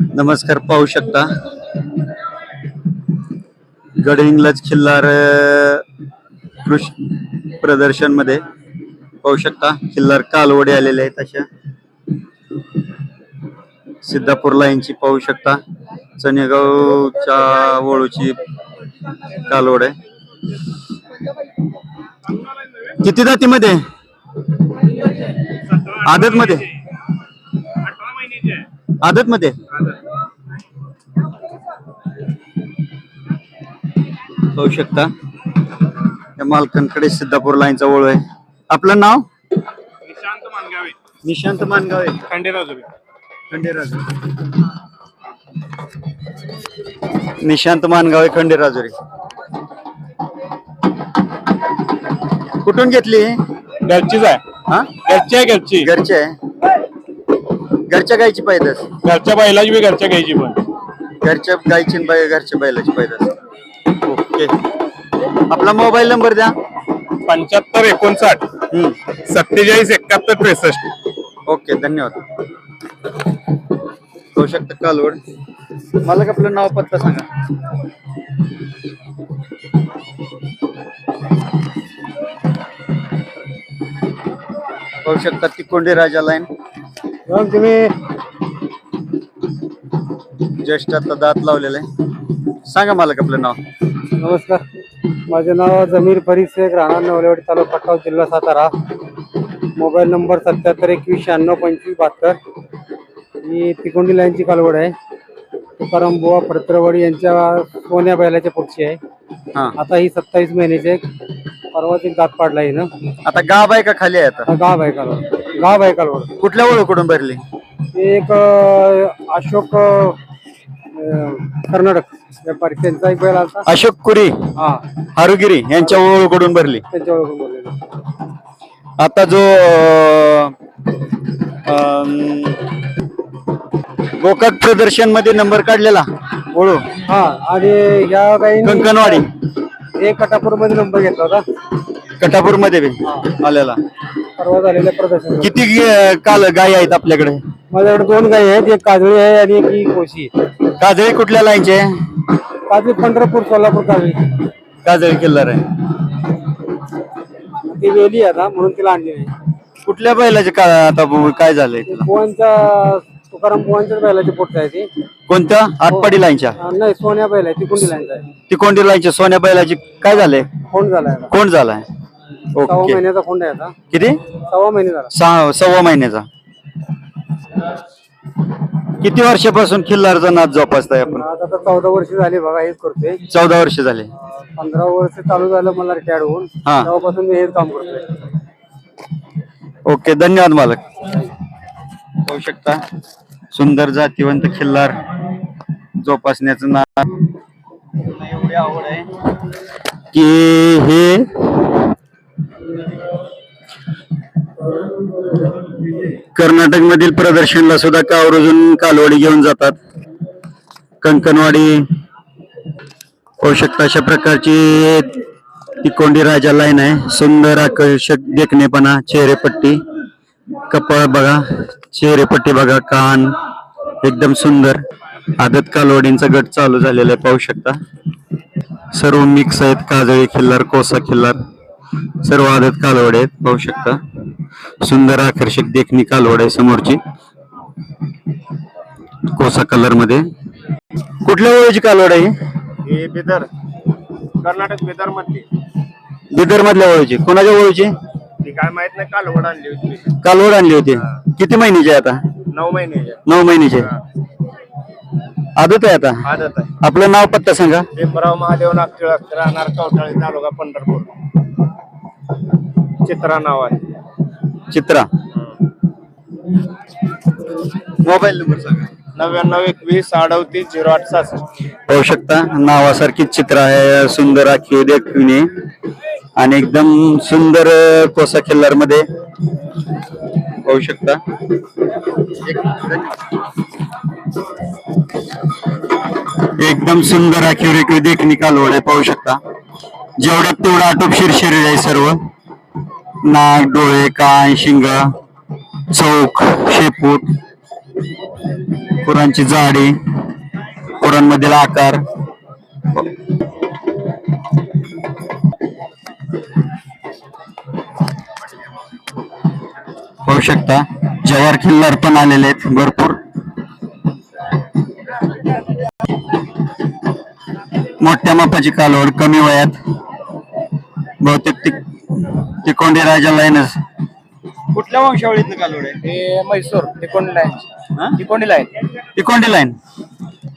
नमस्कार पाहू शकता. गडहिंग्लज खिल्लार कृष कृषी प्रदर्शनमध्ये पाहू शकता. खिल्लार कालवडे आलेले आहेत अशा. सिद्धापूर यांची पाहू शकता. चनेगावच्या वळूची कालवड. आहे किती जातीमध्ये? आदत मध्ये आदत मध्ये पाहू शकता. या मालकांकडे सिद्धापूर लाईनचा ओळू आहे. आपलं नाव? निशांत मानगावे. निशांत मानगावे. खंडेराजुरी. खंडेराजुरी. निशांत मानगावे खंडेराजुरी. कुठून घेतली? घरचीच आहे. हा? घरची आहे घरची घरचे आहे. घरच्या गायची पैदास. घरच्या बैलाची बी घरच्या घ्यायची पण. घरच्या गायची आणि घरच्या बैलाची पैदास. ओके. आपला मोबाईल नंबर द्या. पंच्याहत्तर एकोणसाठ. हम्म. सत्तेचाळीस एकाहत्तर त्रेसष्ट. ओके धन्यवाद. होऊ शकतं कालवड मला आपलं नाव पत्ता सांगा. होऊ शकता तिकोंडी राजा लाईन मग तुम्ही? ज्येष्ठ आता दात लावलेलं. आहे सांगा मला आपलं नाव. नमस्कार. माझे नाव जमीर फरीद शेख राहणार नवलेवाडी तालुका खटाव जिल्हा सातारा. मोबाईल नंबर सत्याहत्तर एकवीस शहाण्णव पंचवीस बहात्तर. ही तिकोंडी लाईनची कालवड आहे. तुकाराम बुवा फडतरवाडी यांच्या सोन्या बैलाच्या पुढची आहे. हा. आता ही सत्तावीस महिन्याची आहे. परवाच एक दात पाडला हिनं. आता गाव आहे का खाली आहे आता? हा गाव आहे कालवड. गाव आहे कालवड कुठल्या ओळखून भरली एक अं, अशोक अं, कर्नाटक व्यापारी. त्यांचा एक बैल आलता. अशोक कुरी हा. हारुगिरी यांच्या ओळखून भरली? त्यांच्या ओळखून बोललेलं आता जो अं, गोकाक प्रदर्शनमध्ये नंबर काढलेला ओळू. हा आणि या काही कंकणवाडी. एक कटापूरमध्ये नंबर घेतला होता. कटापूरमध्ये बी आलेला. परवा झालेल्या प्रदर्शन किती गे- काल गाय आहेत आपल्याकडे? माझ्याकडे दोन गाई आहेत एक काजळी आहे आणि एक ही कोशी आहे. काजळी कुठल्या लाईनचे? काजळी पंढरपूर सोलापूर काजळी. काजळी किल्लार आहे. ती वेली आहे आता म्हणून तिला आणली नाही. कुठल्या बैलाचे का आता ब- काय झालंय तिला? पोहांच्या तुकाराम पोहांच्याच बैलाची पोट आहे ती. कोणत्या? आटपाडी लाईनच्या? अं, नाही सोन्या बैल आहे ती कुंडी लाईनचा आहे ती कोणती लाईनच्या सोन्या बैलाची काय झालंय? खोंड झाला आहे आता. कोण झालाय? सव्वा ओके. महिन्याचा खोंड आहे आता. किती? सव्वा महिने झाला. सहा सव्वा महिन्याचा. किती वर्षापासून खिल्लारचा नाच जोपासताय आपण? आता तर चौदा वर्ष झाली बघा हेच करतोय. चौदा वर्ष झाले. पंधरा वर्ष चालू झालं मला रिटायर्ड होऊन. हा. तेव्हापासून मी हेच काम करतोय. ओके धन्यवाद मालक. पाहू शकता सुंदर जातीवंत खिल्लार जोपासण्याचं ना एवढी आवड आहे. की हे कर्नाटक मधील प्रदर्शनला सुद्धा कावरजून कालवडी घेऊन जातात. कंकणवाडी पाहू शकता अशा प्रकारची तिकोंडी राजा लाईन आहे. सुंदर आकर्षक देखणेपणा चेहरेपट्टी. कपाळ बघा चेहरेपट्टी बघा कान एकदम सुंदर. आदत कालवडींचा गट चालू झालेला आहे पाहू शकता. सर्व मिक्स आहेत काजळी खिल्लार कोसा खिल्लार. सर्व आदत कालवडे आहेत पाहू शकता. सुंदर आकर्षक देखणी कालवड आहे समोरची. कोसा कलरमध्ये. कुठल्या ओळीची कालवड आहे ही? बिदर. कर्नाटक बिदर मधली. बिदर मधल्या ओळीची. कोणाच्या ओळीची? ती काय माहीत नाही कालवड आणली होती. कालवड आणली होती. किती महिन्याची आहे आता? नऊ महिने नऊ महिन्याची आदत आहे आता? आदत आहे. आपलं नाव पत्ता सांगा. भीमराव महादेव नागटिळक राहणार कवठाळी तालुका पंढरपूर. चित्रा नाव आहे. चित्रा. मोबाईल नंबर सांगा. नव्याण्णव एकवीस अडतीस झिरो आठ सहासष्ट. पाहू शकता नावासारखीच चित्र आहे सुंदर आखी देखणे आणि एकदम सुंदर अं, कोसा खिल्लारमध्ये पाहू शकता. एकदम सुंदर आखी रेखी देखणी कालवड आहे पाहू शकता. जेवढ्यात तेवढं आटोपशीर शरीर आहे सर्व. नाक डोळे कान शिंग चौक शेपूट पुरांची जाडी पुरांमधील आकार. पाहू शकता. जवार खिल्लर पण आलेले आहेत भरपूर. मोठ्या मापाची कालवड कमी वयात. बहुतेक तिकोंडी राजा लाईनच कुठल्या कालवड आहे हे म्हैसूर तिकोंडी हा? Line Tikondi line Tikondi line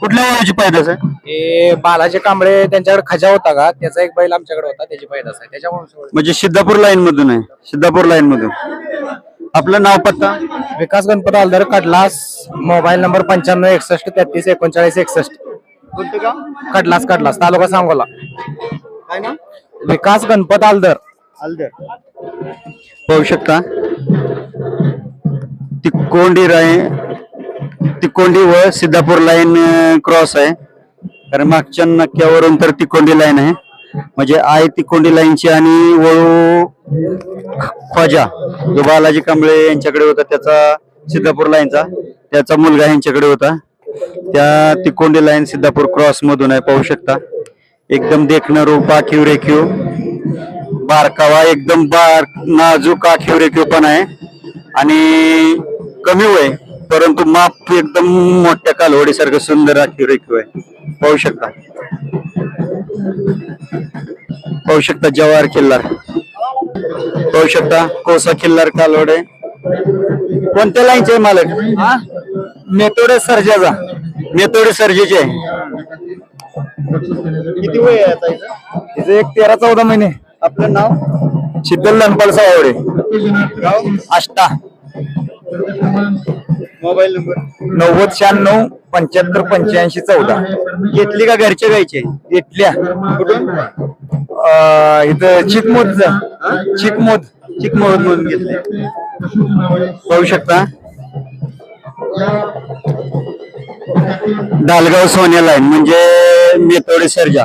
कुठल्या वयाची पैदास आहे हे बालाजी कांबळे त्यांच्याकडे खजा होता का? त्याचा एक बैल आमच्याकडे होता त्याची पैदास आहे त्याच्यामुळे म्हणजे सिद्धापूर लाईन मधून आहे. सिद्धापूर लाईन मधून. आपलं नाव पत्ता? विकास गणपत आलदर कडलास मोबाईल नंबर पंच्याण्णव एकसष्ट तेहतीस एकोणचाळीस एकसष्ट. कोणतं का कडलास कडलास तालुका सांगोला. काय ना विकास गणपत आलदर. अलदर पाहू शकता. तिकोंडी राय तिकोंडी व सिद्धापूर लाईन क्रॉस आहे. कारण मागच्या नक्क्यावरून तर तिकोंडी लाईन आहे. म्हणजे आय तिकोंडी लाईनची आणि वळू ख्वाजा जो बालाजी कांबळे यांच्याकडे होता त्याचा सिद्धापूर लाईनचा त्याचा मुलगा यांच्याकडे होता. त्या तिकोंडी लाईन सिद्धापूर क्रॉस मधून आहे पाहू शकता. एकदम देखणं रूप आखीव रेखीव. बारकावा एकदम बार नाजूक आखीव रेखीव पण आहे. आणि कमी वय परंतु माप एकदम मोठ्या कालवडीसारखं सुंदर आखीव रेखीव आहे पाहू शकता. पाहू शकता जवाहर किल्लार. पाहू शकता कोसा किल्लार कालवड कोणत्या लाईनचे आहे मालक? मेतोडे सर्जाचा. मेतोडे सर्जेचे आहे. किती वय आहे आता हिचं? एक तेरा चौदा महिने. आपलं नाव? शीतल लनपाल सावडे आष्टा. Mobile number? नव्वद शहाण्णव पंच्याहत्तर पंच्याऐंशी चौदा. घेतली का घरच्या गायचे इथल्या कुठून? इथं चिकमोद चिकमोद. चिकमोहन मधून घेतले. पाहू शकता. डालगाव सोन्या लाईन म्हणजे मेतोडे सर्जा.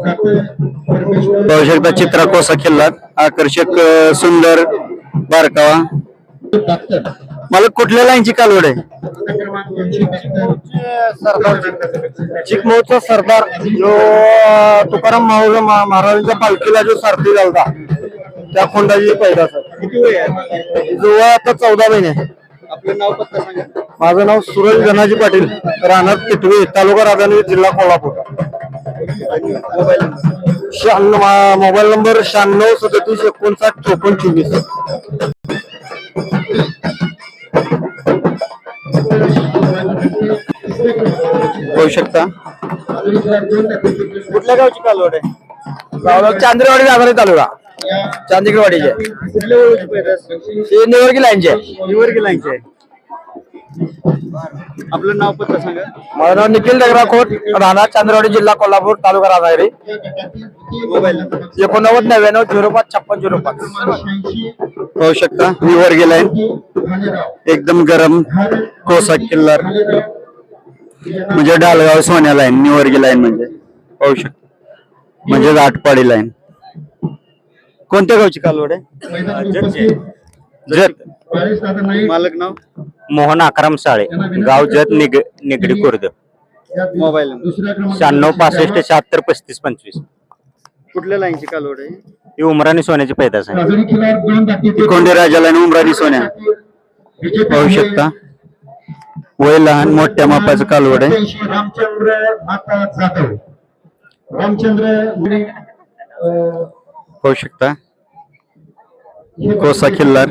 पाहू शकता चित्रा कोसा किल्लात. आकर्षक सुंदर बारकावा. मला कुठल्या लाईनची कालवड आहे? चिकमोचा सरदार जो तुकाराम महाराज महाराजांच्या पालखीला जो सारथी झाला त्या खोंडाची पैदास जो आता चौदा महिने आपलं नाव पत्ता सांगा माझं नाव सुरज धनाजी पाटील राहणार किटवे तालुका राधानगरी जिल्हा कोल्हापूर. शहाण्णव मोबाईल नंबर शहाण्णव सदतीस एकोणसाठ चोपन्न चोवीस. पाहू शकता. कुठल्या गावची कालवड आहे? चांद्रेवाडी गाभारे तालुका. हे निवर्गी लाईनचे. निवर्गी लाईनची. आहे आपलं नाव पत्ता सांगा. माझं नाव निखिल दगरा खोट राहणार चांद्रवाडी जिल्हा कोल्हापूर तालुका राधागिरी मोबाईल नंबर एकोणनव्वद नव्याण्णव झिरो पाच छप्पन झिरो पाच. पाहू शकता निवर्गी लाईन एकदम गरम कोसा किल्लार. म्हणजे डालगाव सोन्या लाईन निवर्गी लाईन म्हणजे. पाहू शकता. म्हणजे आटपाडी लाईन कोणत्या गावची कालवड आहे? जत मालक नाव? मोहन आकाराम साळे गाव जत निग निगडी खुर्द. मोबाईल शहाण्णव पासष्ट शहात्तर पस्तीस पंचवीस. कुठल्या लाईनची कालवड आहे? ही उमराणी सोन्याची पैदास आहे. कोंडे राजा लाईन उमराणी सोन्या. पाहू शकता? वय लहान मोठ्या मापाचं कालवड आहे. रामचंद्र जाधव. रामचंद्र पाहू शकता? कोसा किल्लार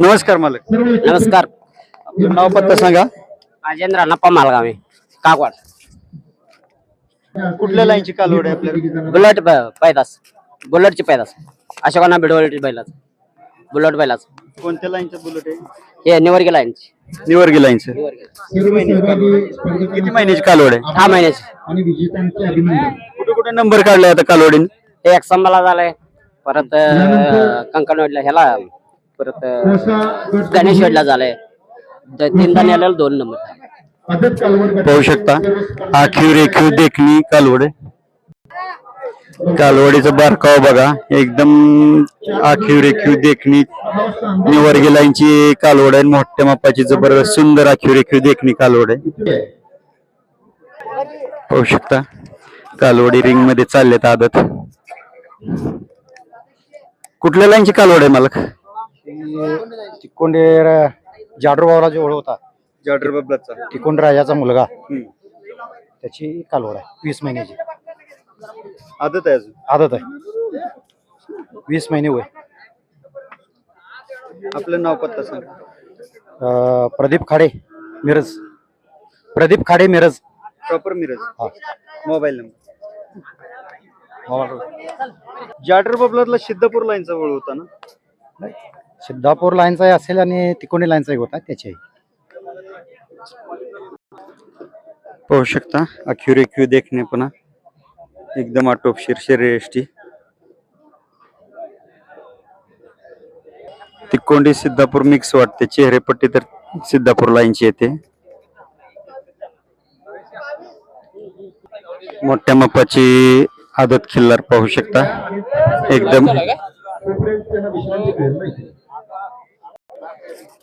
नमस्कार मालक. नमस्कार. नाव पत्ता सांगा. राजेंद्र अण्णाप्पा मालगावे कागवाड. कुठल्या लाईनची कालवड आहे आपल्याला? बुलेट प- पैदास बुलेटची पैदास. अशोकांना बिडवली बैलाच. बुलेट बैलाच. कोणत्या लाईनचं बुलेट आहे? हे निवर्गी लाईनची. निवर्गी लाईनचं. किती महिन्याची कालवड आहे? दहा महिन्याची. आणि विजेत्यांचे अभिनंदन. कुठे कुठे नंबर काढलाय आता कालवडीन? हे एक संभाला झालाय. परत अं, कंकणवाडीला ह्याला परत अं, गणेशवाडीला झालाय. तीनदा दोन नंबर पाहू शकता. आखीव रेखीव देखणी कालवड. आहे कालवडीचा बारकाव बघा. एकदम आखीव रेखीव देखणी. निवर्गी लाईनची कालवड आहे. मोठ्या मापाची जबरदस्त सुंदर आखीव रेखीव देखणी कालवड आहे. पाहू शकता. कालवडी रिंगमध्ये चाललेत आदत. कुठल्या लाईनची कालवड आहे मालक? तिकोंडे जाडरबावला जो होता. जॉर्डर बबलाचा तिकोंड राजाचा मुलगा. त्याची कालवड आहे वीस महिन्याची. आदत आहे अजून? आदत आहे. वीस महिने वय. आपलं नाव पत्ता सांग. अं, प्रदीप खाडे मिरज. प्रदीप खाडे मिरज. प्रॉपर मिरज. हा. Mobile number. जाटर बबलातला सिद्धापूर लाईनचा वळ होता ना? सिद्धापूर लाईनचाही असेल आणि तिकोणी लाईनचाही होता त्याची पाहू शकता अख्युरे क्यू देखणे पुन्हा एकदम आटोपशीर शरीरयष्टी तिकोंडी सिद्धापूर मिक्स वाटते चेहरेपट्टी तर सिद्धापूर लाईनची येते. मोठ्या मापाची आदत खिल्लार पाहू शकता. एकदम.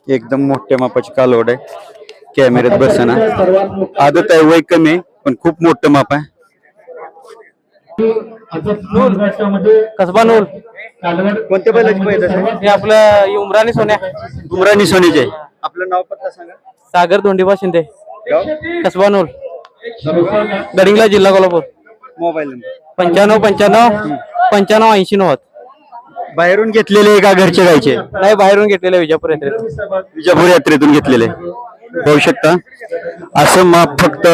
एकदम मोठ्या मापाची कालवड आहे. कॅमेऱ्यात बसना. आदत आहे वय कमी आहे, पण खूप मोठं माप आहे. कसबा नूल कोणत्या बैलाची पैदास आहे हे आपलं उमराणी सोन्या. उमराणी सोनीचे आपलं नाव पत्ता सांगा. सागर दोंडीबा शिंदे. गाव? कसबा नूल गडिंगला जिल्हा कोल्हापूर. Mobile number. पंच्याण्णव पंच्याण्णव पंच्याण्णव ऐंशी नव्वद. बाहेरून घेतलेले का घरचे गायचे नाही बाहेरून घेतलेलं विजापूर यात्रेत. विजापूर यात्रेतून घेतलेले. पाहू शकता. असं माप फक्त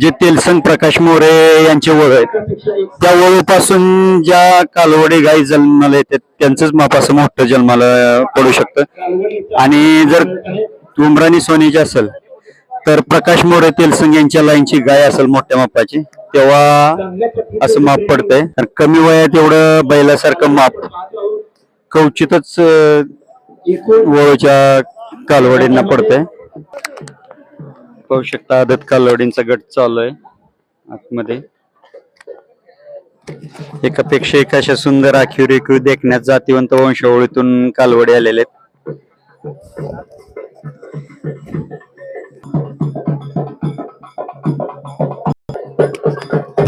जे तेलसंग प्रकाश मोरे यांचे वळ आहेत त्या वळूपासून ज्या कालवडी गाई जन्माला येतात त्यांचंच माप असं मोठं जन्माला पडू शकतं. आणि जर उमराणी सोनीची असेल तर प्रकाश मोरे तेलसंग यांच्या लाईनची गाय असेल मोठ्या मापाची. तेव्हा असं माप पडतंय. कमी वयात एवढं बैलासारखं माप कवचितच वळूच्या कालवडींना पडतंय. पाहू शकता आदत कालवडींचा गट चालू आहे आतमध्ये. एकापेक्षा एक अशा सुंदर आखीव रेखीव देखण्यात जातीवंत वंशावळीतून कालवडी आलेले आहेत.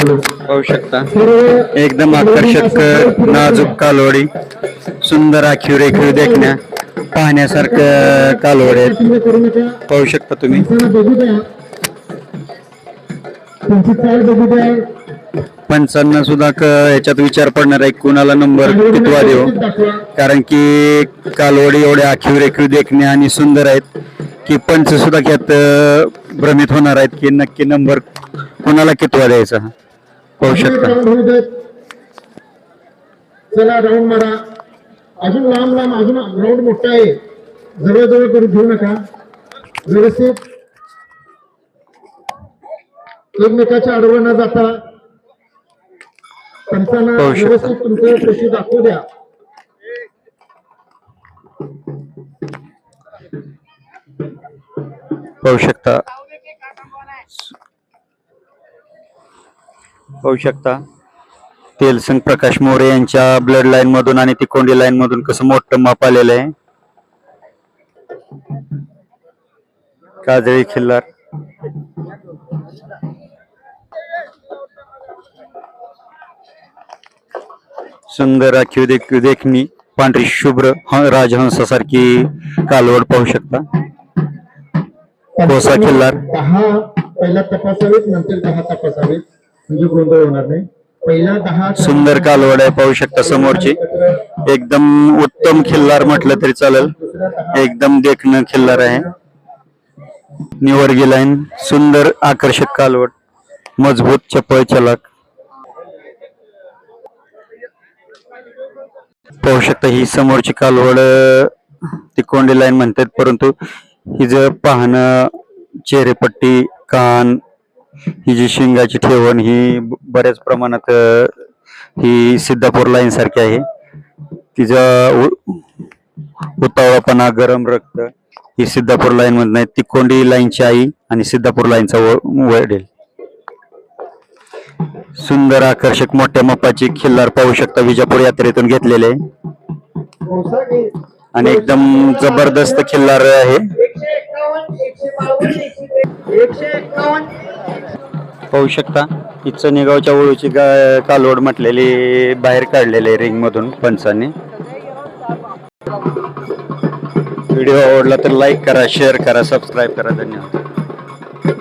पाहू शकता. एकदम आकर्षक नाजूक कालवडी सुंदर आखीव रेखीव देखण्या पाहण्यासारखं कालवड आहेत. पाहू शकता तुम्ही. पंचांना सुद्धा याच्यात विचार पडणार आहे कुणाला नंबर कितवा देऊ. कारण की कालवडी एवढ्या आखीव रेखीव देखणे आणि सुंदर आहेत की पंच सुद्धा यात भ्रमित होणार आहेत की नक्की नंबर कुणाला कितवा द्यायचा. पाहू शकता. चला राऊंड मारा. अजून लांब लांब अजून राऊंड मोठा आहे. जवळजवळ करून घेऊ नका. व्यवस्थित एकमेकाच्या आडवं न जाता पंचांना. व्यवस्थित तुमचं पेशी दाखवू द्या. पाहू शकता. पाहू शकता. तेलसंग प्रकाश मोरे यांच्या ब्लड लाईन मधून आणि तिकोंडी लाईन मधून कसं मोठं माप आलेलं आहे. काजळी खिल्लार. सुंदर राखीव देख देखणी पांढरी शुभ्र राजहंसासारखी कालवड पाहू शकता. कोसा किल्लार दहा पहिला तपासावेत नंतर दहा तपासावेत. म्हणजे गोंधळ होणार नाही. दहा सुंदर कालवड आहे पाहू शकता समोरची. एकदम उत्तम खिल्लार म्हटलं तरी चालेल. एकदम देखणं खिल्लार आहे. निवर्गी लाईन सुंदर आकर्षक कालवड मजबूत चपळ चलाक. पाहू शकता ही समोरची कालवड ती कोंडी लाईन म्हणतात परंतु हि जर पाहणं चेहरेपट्टी कान ही जी शिंगाची ठेवण ही बऱ्याच प्रमाणात ही सिद्धापूर लाईन सारखी आहे. तिचा उ- उतावळापणा गरम रक्त ही सिद्धापूर लाईन मधून आहे. ती कोंडी लाईनची आई आणि सिद्धापूर लाईनचा वडील. सुंदर आकर्षक मोठ्या मापाची खिल्लार पाहू शकता विजापूर यात्रेतून घेतलेले. आणि एकदम जबरदस्त खिल्लार आहे. पाहू शकता ही चनेगावच्या ओळूची गा- कालवड म्हटलेली बाहेर काढलेली रिंग मधून पंचांनी व्हिडिओ आवडला तर लाईक करा शेअर करा सबस्क्राईब करा. धन्यवाद.